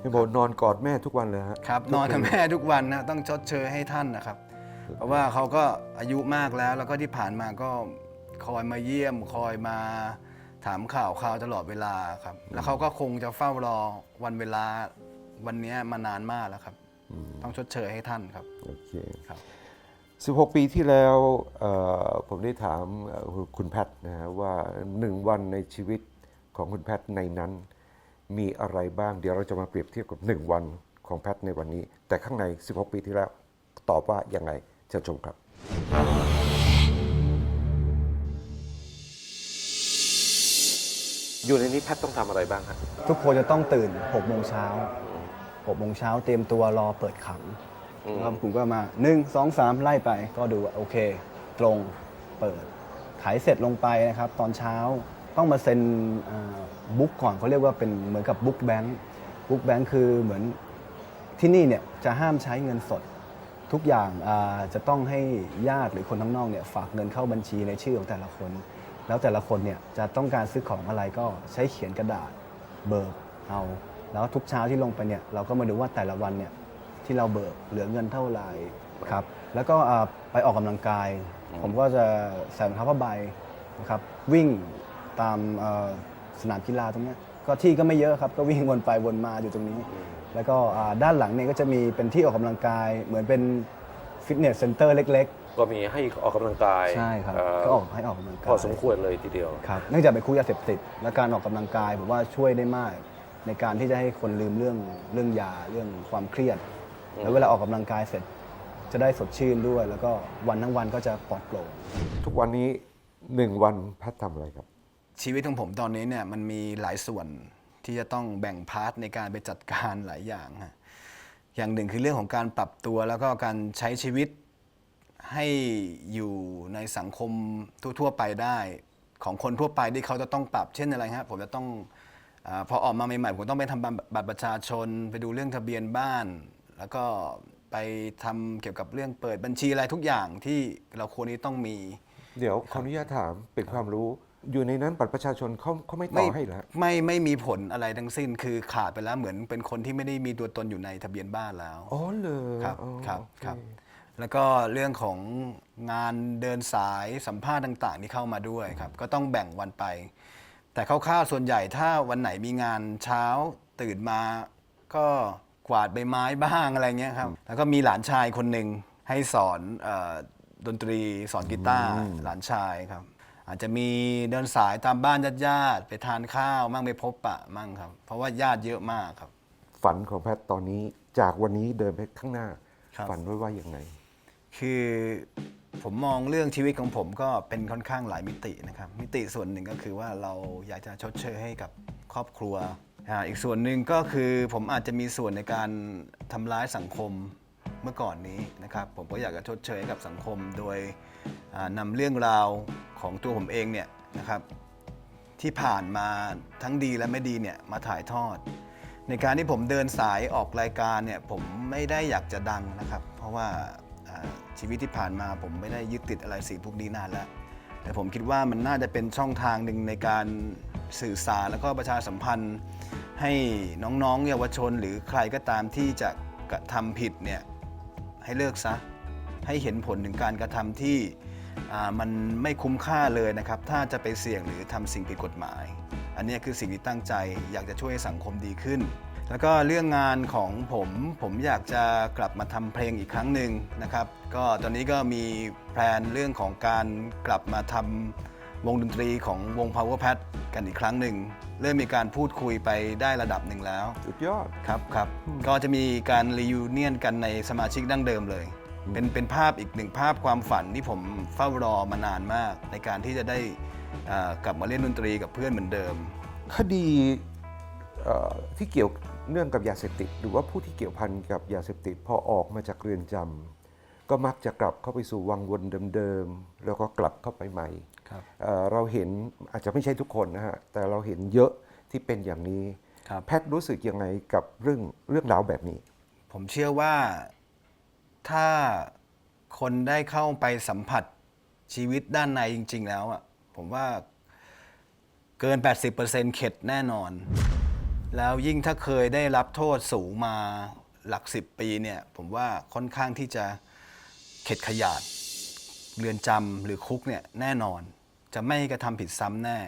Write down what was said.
เห็นบอกนอนกอดแม่ทุกวันเลยฮะครับนอนกับแม่ทุกวันนะต้องชดเชยให้ท่านนะครับ เพราะว่าเขาก็อายุมากแล้วแล้วก็ที่ผ่านมาก็คอยมาเยี่ยมคอยมาถามข่าวข่าวตลอดเวลาครับ แล้วเขาก็คงจะเฝ้ารอวันเวลาวันเนี้ยมานานมากแล้วครับ ต้องชดเชยให้ท่านครับโอเคครับ16 ปีที่แล้วเอ่อผมได้ถามเอ่อคุณแพทย์นะฮะว่าหนึ่งวันในชีวิตของคุณแพทย์ในนั้น มีอะไรบ้าง เดี๋ยวเราจะมาเปรียบเทียบกับ 1 วันของแพทย์ในวันนี้ แต่ข้างใน 16 ปีที่แล้ว ตอบว่ายังไงเชิญชมครับ อยู่ในนี้แพทย์ต้องทำอะไรบ้างครับทุกคนจะต้องตื่น6โมงเช้า6โมงเช้าเตรียมตัวรอเปิดขังอืมแล้วผมก็มา 1 2 3 ไล่ไป ก็ดูว่าโอเค ตรงเปิดขายเสร็จลงไปนะครับ ตอนเช้า ต้องมาเซ็นบุ๊กก่อนเขาเรียกว่าเป็นเหมือนกับบุ๊กแบงค์บุ๊กแบงค์คือเหมือนที่นี่เนี่ยจะห้ามใช้เงินสด ทุกอย่างจะต้องให้ญาติหรือคนข้างนอกเนี่ยฝากเงินเข้าบัญชีในชื่อของแต่ละคน แล้วแต่ละคนเนี่ยจะต้องการซื้อของอะไรก็ใช้เขียนกระดาษเบิกเอาแล้วทุกเช้าที่ลงไปเนี่ยเราก็มาดูว่าแต่ละวันเนี่ยที่เราเบิกเหลือเงินเท่าไหร่ครับแล้วก็ไปออกกำลังกาย ผมก็จะใส่รองเท้าผ้าใบนะครับวิ่ง ตามเอ่อสนามกีฬาตรงเนี้ยก็ที่ก็ไม่เยอะครับก็วิ่งวนไปวนมาอยู่ตรงนี้ แล้วก็อ่าด้านหลังเนี่ยก็จะมีเป็นที่ออกกำลังกาย เหมือนเป็นฟิตเนสเซ็นเตอร์เล็กก็มีให้ออกกำลังกายๆใช่ครับเอ่อก็ออกให้ออกกำลังกายพอสมควรเลยทีเดียวครับเนื่องจากเป็นคุกยาเสพติดและการออกกำลังกายผมว่าช่วยได้มาก ในการที่จะให้คนลืมเรื่องเรื่องยาเรื่องความเครียดแล้วเวลาออกกำลังกายเสร็จจะได้สดชื่นด้วย แล้วก็วันทั้งวันก็จะปลอดโปร่งทุกวันนี้หนึ่งวันแพทย์ทำอะไรครับ ชีวิตของผมตอนนี้เนี่ยมันมีหลายส่วนที่จะต้องแบ่งพาร์ทในการไปจัดการหลายอย่างฮะอย่างหนึ่งคือเรื่องของการปรับตัวแล้วก็การใช้ชีวิตให้อยู่ในสังคมทั่วๆไปได้ ของคนทั่วไปที่เขาจะต้องปรับเช่นอะไรฮะผมจะต้องอพอออกมาใหม่ๆผมต้องไปทำบัตรประชาชน ไปดูเรื่องทะเบียนบ้าน แล้วก็ไปทำเกี่ยวกับเรื่องเปิดบัญชีอะไรทุกอย่างที่เราควรที่ต้องมี เดี๋ยวขออนุญาตถามเป็นความรู้ อยู่ในนั้นบัตรประชาชนเขาเขาไม่ต่อให้เหรอฮะไม่ไม่มีผลอะไรทั้งสิ้นคือขาดไปแล้วเหมือนเป็นคนที่ไม่ได้มีตัวตนอยู่ในทะเบียนบ้านแล้วอ๋อเลยครับอ๋อครับโอเครับ แล้วก็เรื่องของงานเดินสายสัมภาษณ์ต่างๆที่เข้ามาด้วยครับ ก็ต้องแบ่งวันไป แต่คร่าวๆส่วนใหญ่ถ้าวันไหนมีงานเช้าตื่นมาก็กวาดใบไม้บ้างอะไรเงี้ยครับ แล้วก็มีหลานชายคนหนึ่งให้สอนเออดนตรีสอนกีตาร์หลานชายครับ อาจจะมีเดินสายตามบ้านญาติๆไปทานข้าวมั่งไปพบปะมั่งครับ เพราะว่าญาติเยอะมากครับ ฝันของแพทย์ตอนนี้จากวันนี้เดินไปข้างหน้า ครับ ฝันไว้ว่าอย่างไงคือผมมองเรื่องชีวิตของผมก็เป็นค่อนข้างหลายมิตินะครับ มิติส่วนหนึ่งก็คือว่าเราอยากจะชดเชยให้กับครอบครัวอ่าอีกส่วนหนึ่งก็คือผมอาจจะมีส่วนในการทำร้ายสังคมเมื่อก่อนนี้นะครับ ผมก็อยากจะชดเชยให้กับสังคมโดยอ่า นำเรื่องราวของตัวผมเองเนี่ยนะครับที่ผ่านมาทั้งดีและไม่ดีเนี่ยมาถ่ายทอด ในการที่ผมเดินสายออกรายการเนี่ยผมไม่ได้อยากจะดังนะครับ เพราะว่าชีวิตที่ผ่านมาผมไม่ได้ยึดติดอะไรสิ่งพวกนี้นานแล้ว แต่ผมคิดว่ามันน่าจะเป็นช่องทางหนึ่งในการสื่อสารแล้วก็ประชาสัมพันธ์ ให้น้องๆ เยาวชนหรือใครก็ตามที่จะกระทำผิดเนี่ยให้เลิกซะให้เห็นผลถึงการกระทำที่ มันไม่คุ้มค่าเลยนะครับ ถ้าจะไปเสี่ยงหรือทำสิ่งผิดกฎหมาย อันเนี้ยคือสิ่งที่ตั้งใจอยากจะช่วยให้สังคมดีขึ้น แล้วก็เรื่องงานของผมผมอยากจะกลับมาทำเพลงอีกครั้งหนึ่งนะครับ ก็ตอนนี้ก็มีแพลนเรื่องของการกลับมาทำวงดนตรีของวง Power Pad กันอีกครั้งหนึ่ง เริ่มมีการพูดคุยไปได้ระดับหนึ่งแล้ว สุดยอด ครับครับ ก็จะมีการรีวิเนียนกันในสมาชิกดั้งเดิมเลย เป็นเป็นภาพอีกหนึ่งภาพความฝันที่ผมเฝ้ารอมานานมาก ในการที่จะได้อ่ากลับมาเล่นดนตรีกับเพื่อนเหมือนเดิม คดีเอ่อที่เกี่ยวเนื่องกับยาเสพติด หรือว่าผู้ที่เกี่ยวพันกับยาเสพติดพอออกมาจากเรือนจำก็มักจะกลับเข้าไปสู่วังวนเดิมๆแล้วก็กลับเข้าไปใหม่ครับเอ่อเราเห็นอาจจะไม่ใช่ทุกคนนะฮะแต่เราเห็นเยอะที่เป็นอย่างนี้ครับแพทย์รู้สึกยังไงกับเรื่องเรื่องราวแบบนี้ ผมเชื่อว่า ถ้าคนได้เข้าไปสัมผัสชีวิตด้านในจริง ๆ แล้วอะผมว่าเกิน 80%เข็ดแน่นอน แล้วยิ่งถ้าเคยได้รับโทษสูงมาหลักสิบปีเนี่ย ผมว่าค่อนข้างที่จะเข็ดขยาดเรือนจำหรือคุกเนี่ยแน่นอน จะไม่กระทำผิดซ้ำแน่